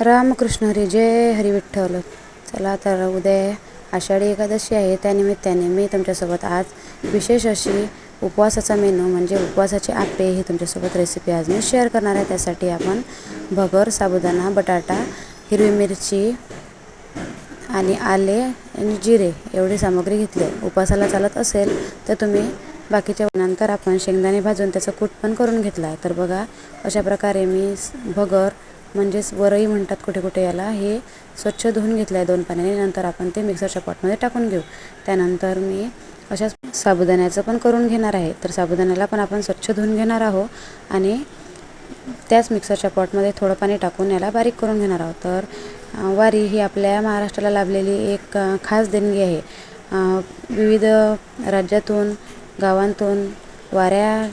रामकृष्ण हरी जय हरी विठ्ठल चला तर उद्या आषाढी एकादशी आहे त्यानिमित्ताने मी तुमच्यासोबत आज विशेष अशी उपवासाचा मेनू म्हणजे उपवासाचे आप्पे ही तुमच्यासोबत रेसिपी आज मी शेअर करणार आहे. त्यासाठी आपण भगर साबुदाणा बटाटा हिरवी मिरची आणि आले आणि जिरे एवढी सामग्री घेतली आहे. उपवासाला चालत असेल तर तुम्ही बाकीच्या नंतर आपण शेंगदाणे भाजून त्याचं कूट पण करून घेतला आहे. तर बघा अशा प्रकारे मी भगर म्हणजेच वरई म्हणतात कुठे कुठे याला हे स्वच्छ धुवून घेतलं आहे दोन पाण्याने नंतर आपण ते मिक्सरच्या पॉटमध्ये टाकून घेऊ. त्यानंतर मी अशाच साबुदाण्याचं पण करून घेणार आहे. तर साबुदाण्याला पण आपण स्वच्छ धुवून घेणार आहोत आणि त्याच मिक्सरच्या पॉटमध्ये थोडं पाणी टाकून याला बारीक करून घेणार आहोत. तर वारी ही आपल्या महाराष्ट्राला लाभलेली एक खास देणगी आहे. विविध राज्यातून गावांतून वाऱ्या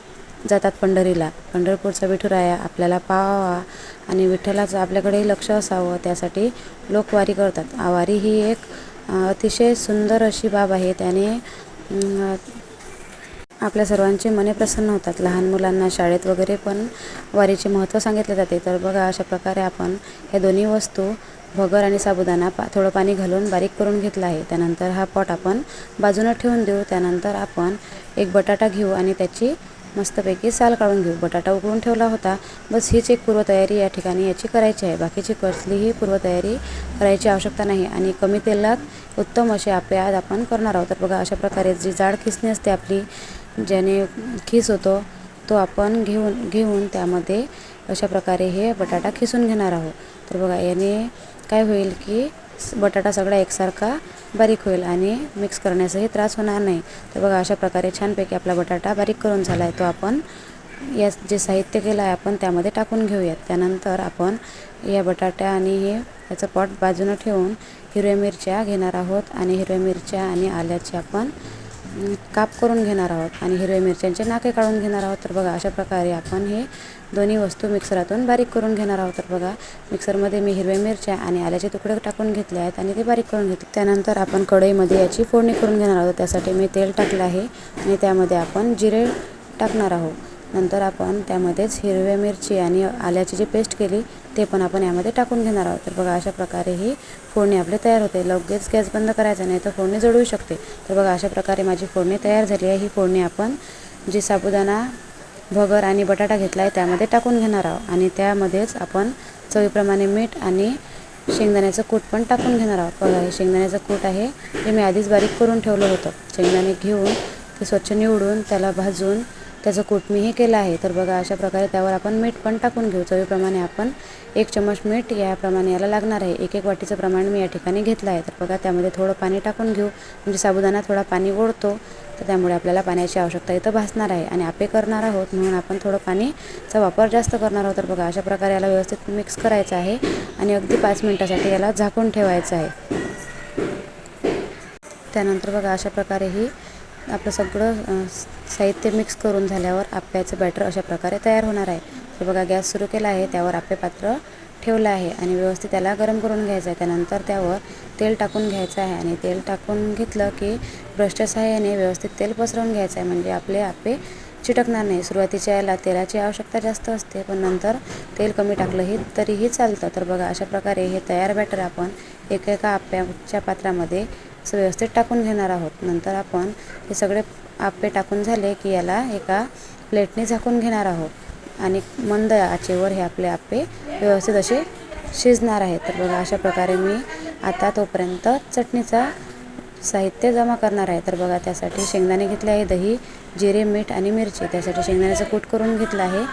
जातात पंढरीला. पंढरपूरचा विठुराया आपल्याला पाहावा आणि विठ्ठलाचं आपल्याकडे लक्ष असावं त्यासाठी लोक वारी करतात. वारी ही एक अतिशय सुंदर अशी बाब आहे. त्याने आपल्या सर्वांचे मने प्रसन्न होतात. लहान मुलांना शाळेत वगैरे पण वारीचे महत्त्व सांगितले जाते. तर बघा अशा प्रकारे आपण हे दोन्ही वस्तू भगर आणि साबुदाणा पा थोडं पाणी घालून बारीक करून घेतला आहे. त्यानंतर हा पॉट आपण बाजूनं ठेवून देऊ. त्यानंतर आपण एक बटाटा घेऊ आणि त्याची मस्तपैकी साल काढून घेऊ. बटाटा उकळून ठेवला होता. बस हीच एक पूर्वतयारी या ठिकाणी याची करायची आहे. बाकीची कसलीही पूर्वतयारी करायची आवश्यकता नाही आणि कमी तेलात उत्तम असे आपे आज आपण करणार आहोत. तर बघा अशा प्रकारे जी जाड खिसणी असते आपली ज्याने खिस होतो तो आपण घेऊन घेऊन त्यामध्ये अशा प्रकारे हे बटाटा खिसून घेणार आहोत. तर बघा याने काय होईल की बटाटा सगळा एकसारखा बारीक होईल आणि मिक्स करण्याचाही त्रास होणार नाही. तर बघा अशा प्रकारे छानपैकी आपला बटाटा बारीक करून झाला आहे तो आपण या जे साहित्य केलं आहे आपण त्यामध्ये टाकून घेऊयात. त्यानंतर आपण या बटाट्या आणि हे याचं पॉट बाजूनं ठेवून हिरव्या मिरच्या घेणार आहोत आणि हिरव्या मिरच्या आणि आल्याची आपण काप करून घेणार आहोत आणि हिरव्या मिरच्यांचे नाके काढून घेणार आहोत. तर बघा अशा प्रकारे आपण हे दोन्ही वस्तू मिक्सरातून बारीक करून घेणार आहोत. तर बघा मिक्सरमध्ये मी हिरव्या मिरच्या आणि आल्याचे तुकडे टाकून घेतले आहेत आणि ते बारीक करून घेतले. त्यानंतर आपण कढईमध्ये याची फोडणी करून घेणार आहोत. त्यासाठी मी तेल टाकलं आहे आणि त्यामध्ये आपण जिरे टाकणार आहोत. नंतर आपण त्यामध्येच हिरव्या मिरची आणि आल्याची जी पेस्ट केली ते पण आपण यामध्ये टाकून घेणार आहोत. तर बघा अशा प्रकारे ही फोडणी आपली तयार होते. लगेच गॅस बंद करायचा नाही तर फोडणी जळू शकते. तर बघा अशा प्रकारे माझी फोडणी तयार झाली आहे. ही फोडणी आपण जी साबुदाणा भगर आणि बटाटा घेतला आहे त्यामध्ये टाकून घेणार आहोत. आणि त्यामध्येच आपण चवीप्रमाणे मीठ आणि शेंगदाण्याचं कूट पण टाकून घेणार आहोत. बघा हे शेंगदाण्याचं कूट आहे ते मी आधीच बारीक करून ठेवलं होतं. शेंगदाणे घेऊन ते स्वच्छ निवडून त्याला भाजून त्याचं कूट मी हे केलं आहे. तर बघा अशा प्रकारे त्यावर आपण मीठ पण टाकून घेऊ. चवीप्रमाणे आपण एक चमच मीठ याप्रमाणे याला लागणार आहे. एक एक वाटीचं प्रमाण मी या ठिकाणी घेतलं आहे. तर बघा त्यामध्ये थोडं पाणी टाकून घेऊ. म्हणजे साबुदाणा थोडा पाणी ओढतो. तर त्यामुळे आपल्याला पाण्याची आवश्यकता इथं भासणार आहे आणि आपे करणार आहोत. म्हणून आपण थोडं पाणीचा वापर जास्त करणार आहोत. तर बघा अशा प्रकारे याला व्यवस्थित मिक्स करायचं आहे आणि अगदी पाच मिनटासाठी याला झाकून ठेवायचं आहे. त्यानंतर बघा अशा प्रकारे ही आपलं सगळं साहित्य मिक्स करून झाल्यावर आप्याचं बॅटर अशा प्रकारे तयार होणार आहे. तर बघा गॅस सुरू केला आहे त्यावर आप्पे पात्र ठेवलं आहे आणि व्यवस्थित त्याला गरम करून घ्यायचं आहे. त्यानंतर त्यावर तेल टाकून घ्यायचं आहे आणि तेल टाकून घेतलं की ब्रशच्या सहाय्याने व्यवस्थित तेल पसरवून घ्यायचं आहे. म्हणजे आपले आप्पे चिटकणार नाही. सुरुवातीच्या याला तेलाची आवश्यकता जास्त असते पण नंतर तेल कमी टाकलंही तरीही चालतं. तर बघा अशा प्रकारे हे तयार बॅटर आपण एकेका आप्याच्या पात्रामध्ये असं व्यवस्थित टाकून घेणार आहोत. नंतर आपण हे सगळे आप्पे टाकून झाले की याला एका प्लेटने झाकून घेणार आहोत. आणि मंद आचेवर हे आपले आप्पे व्यवस्थित असे शिजणार आहेत. तर बघा अशा प्रकारे मी आता तोपर्यंत चटणीचा साहित्य जमा करणार आहे. तर बघा त्यासाठी शेंगदाणे घेतले आहे दही जिरे मीठ आणि मिरची. त्यासाठी शेंगदाण्याचं कूट करून घेतलं आहे.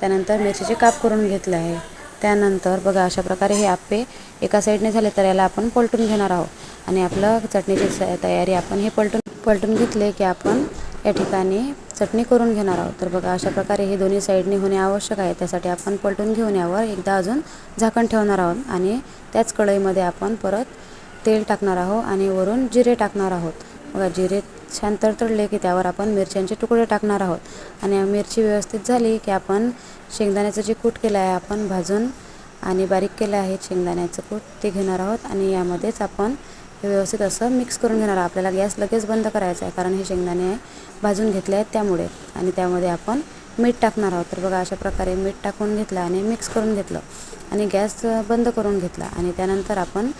त्यानंतर मिरचीचे काप करून घेतलं आहे. त्यानंतर बघा अशा प्रकारे हे आप्पे एका साईडने झाले तर याला आपण पलटून घेणार आहोत. आणि आपलं चटणीची स- तयारी आपण हे पलटून पलटून घेतले की आपण या ठिकाणी चटणी करून घेणार आहोत. तर बघा अशा प्रकारे हे दोन्ही साईडने होणे आवश्यक आहे. त्यासाठी आपण पलटून घेऊन यावर एकदा अजून झाकण ठेवणार आहोत आणि त्याच कढईमध्ये आपण परत तेल टाकणार आहोत आणि वरून जिरे टाकणार आहोत. बघा जिरे छान तडतडले की त्यावर आपण मिरच्यांचे तुकडे टाकणार आहोत. आणि मिरची व्यवस्थित झाली की आपण शेंगदाण्याचं जे कूट केलं आहे आपण भाजून आणि बारीक केलं आहे शेंगदाण्याचं कूट ते घेणार आहोत. आणि यामध्येच आपण हे व्यवस्थित असं मिक्स करून घेणार आहोत. आपल्याला गॅस लगेच बंद करायचा आहे कारण हे शेंगदाणे भाजून घेतले आहेत त्यामुळे. आणि त्यामध्ये आपण मीठ टाकणार आहोत. तर बघा अशा प्रकारे मीठ टाकून घेतलं आणि मिक्स करून घेतलं. आणि गॅस बंद करून घेतला. आणि त्यानंतर आपण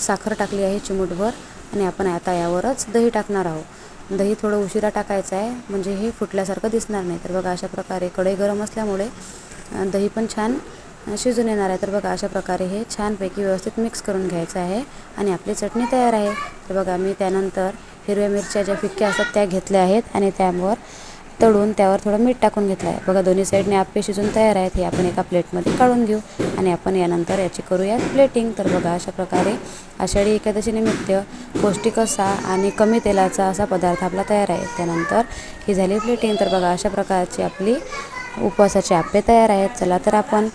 साखर टाकली आहे चिमूटभर. आणि आपण आता यावरच दही टाकणार आहोत. दही थोडं उशिरा टाकायचं आहे म्हणजे हे फुटल्यासारखं दिसणार नाही. तर बघा अशा प्रकारे कढई गरम असल्यामुळे दही पण छान शिजून येणार आहे. तर बघा अशा प्रकारे हे छानपैकी व्यवस्थित मिक्स करून घ्यायचं आहे आणि आपली चटणी तयार आहे. तर बघा मी त्यानंतर हिरव्या मिरच्या ज्या फिक्क्या असतात त्या घेतल्या आहेत आणि त्यावर तळून त्यावर थोडं मीठ टाकून घेतलं आहे. बघा दोन्ही साईडने आप्पे शिजून तयार आहेत हे आपण एका प्लेटमध्ये काढून घेऊ आणि आपण यानंतर याची करूयात प्लेटिंग तर बघा अशा प्रकारे आषाढी एकादशीनिमित्त पौष्टिक असा आणि कमी तेलाचा असा पदार्थ आपला तयार आहे. त्यानंतर ही झाली प्लेटिंग तर बघा अशा प्रकारची आपली उपवासाचे आप्पे तयार आहेत. चला तर आपण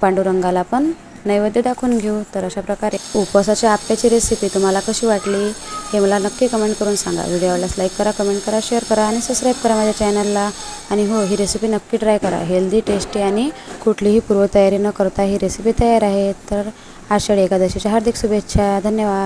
पांडुरंगाला पण नैवेद्य दाखवून घेऊ. तर अशा प्रकारे उपवासाच्या आप्याची रेसिपी तुम्हाला कशी वाटली हे मला नक्की कमेंट करून सांगा. व्हिडिओ आवडल्यास लाईक करा कमेंट करा शेअर करा आणि सबस्क्राईब करा माझ्या चॅनलला आणि हो ही रेसिपी नक्की ट्राय करा. हेल्दी टेस्टी आणि कुठलीही पूर्वतयारी न करता ही रेसिपी तयार आहे. तर आषाढी एकादशीच्या हार्दिक शुभेच्छा. धन्यवाद.